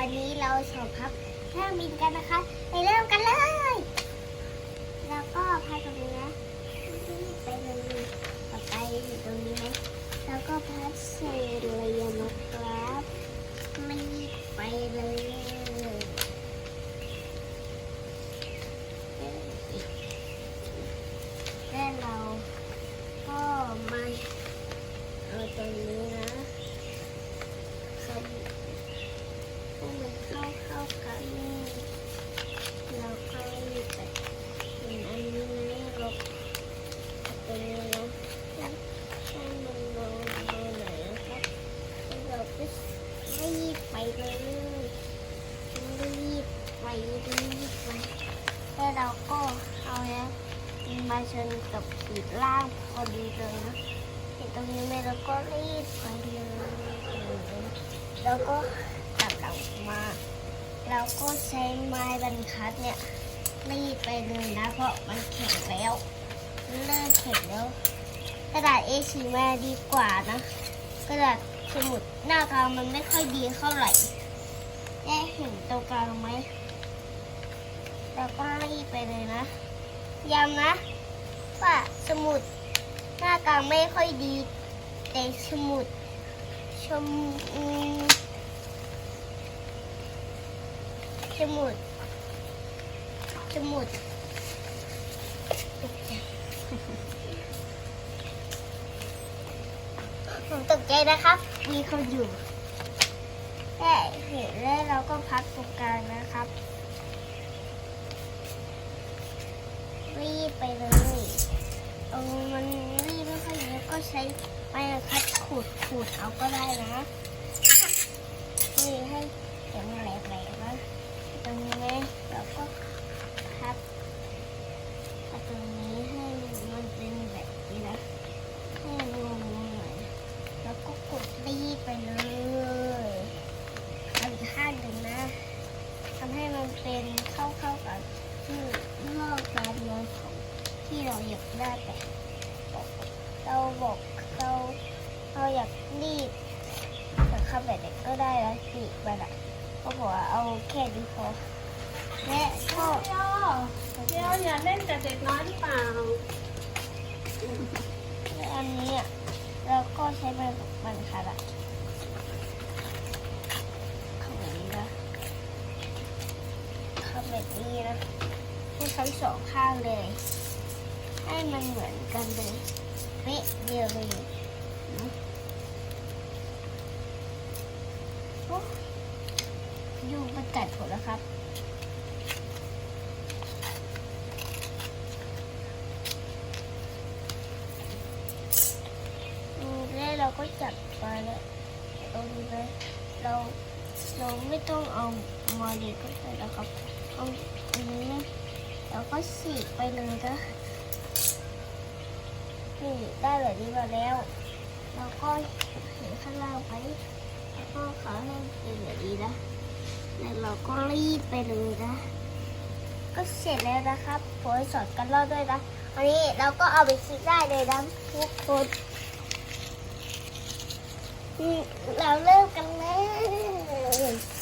วันนี้เราสอบพับเครื่องบินกันนะคะ ไปเริ่มกันเลย แล้วก็พับตรงนี้นะไปเลยต่อไปอยู่ตรงนี้ไหมแล้วก็พับเศษเลยนะครับไม่ไปเลยแล้วเราก็มาเอาตรงนี้นะครั บพวกมันเข้าเข้ากันแล้วก็หยิบไปเป็นอันนี้นะลบตรงนี้นะแล้วให้มันลงมาหน่อยนะครับแล้วเราก็รีบไปเลยรีบไปรีบไปแล้วเราก็เอาเนี้ยมาชนกับปีกล่างพอดีเลยนะตรงนี้ไหมเราก็รีบไปเลยแล้วก็ มา แล้วก็ใช้ไม้บรรทัดเนี่ยรีดไปเลยนะ เพราะมันแข็งแล้วเริ่มแข็งแล้ว กระดาษ A4 มาดีกว่านะ กระดาษสมุดหน้ากลางมันไม่ค่อยดีเท่าไหร่แย่เห็นตรงกลางไหมแล้วก็รีดไปเลยนะย้ำนะว่าสมุดหน้ากลางไม่ค่อยดี แต่สมุดชม อืมดจมูกจมูกผมตกใจนะครับ มีคนอยู่แต่เห็นแล้วเราก็พักตรงกลางนะครับรีบไปเลยเออมันรีบไม่ค่อยเยอะก็ใช้ไม้บรรทัดขูดขูดเอาก็ได้นะนี่ให้เสียงแหลกๆนะ ตรงนี้เราก็พับพับตรงนี้ให้มันเป็นแบบนี้นะให้มันงงหน่อยแล้วก็กดรีไปเลยอาอีกข้างหนึ่งนะทำให้มันเป็นเข้าๆกับที่รอบการเมืองของที่เราอยากได้แต่เราบอกเราเราอยากรีดแต่คำแบบไหนก็ได้แล้วปีมันอะ ก็บอกว่าเอาแค่นี้พอแม่ชอบเที่ยวเที่ยวอย่าเล่นกับเด็กน้อยหรือเปล่าอันนี้อะแล้วก็ใช้มันมันค่ะละเข้าแบบนี้นะเข้าแบบนี้นะ ให้ทั้งสองข้างเลย ให้มันเหมือนกันเลยเป๊ะเดียวเลยนะโอ้ยูมัน กัดผมแล้วครับ แล้วเราก็จัดไปแล้วตรงนี้เลยเราเราไม่ต้องเอามาดีก็ได้แล้วครับเอาอันนี้นะเราก็ฉีกไปเลยนะนี่ได้แบบนี้มาแล้วแล้วก็เห็นข้างล่างไปแล้วก็ขาให้เป็นแบบนี้นะ แล้วเราก็รีบไปเลยนะ ก็เสร็จแล้วนะครับผมสอนกันรอบด้วยนะอันนี้เราก็เอาไปคิดได้เลยนะทุกคนเราเริ่มกันเลย